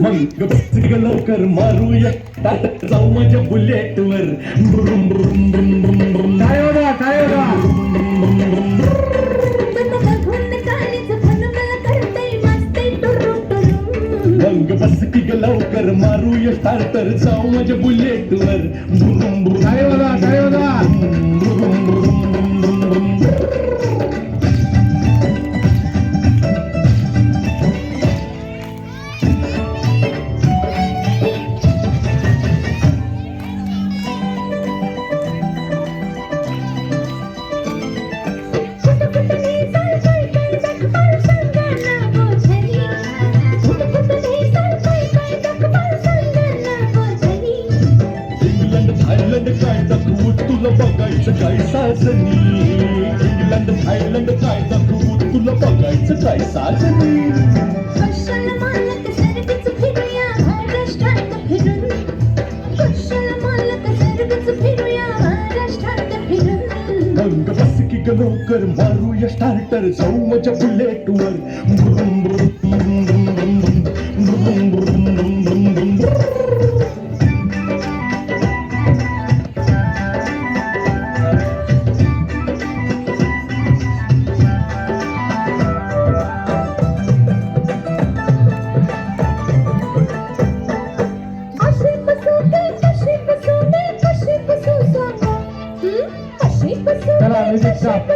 मग बस लवकर मारूया. जाऊ माझ्या बुलेटवर. ब्रुम ब्रुम ब्रुम. बस की ग लवकर मारूया स्टार्टर जाऊ माझ्या बुलेट वर. तुला बघायचं काय साजनी? इंग्लंड थायलंड काय दाखवू? तुला बघायचं काय साजनी? रंग बस की गलोकर मारूया स्टार्टर जाऊ माझ्या बुलेटवर ब्रुम ब्रुम ब्रुम ब्रुम ब्रुम ब्रुम ब्रुम ब्रुम ब्रुम ब्रुम चला म्युझिक स्टॉप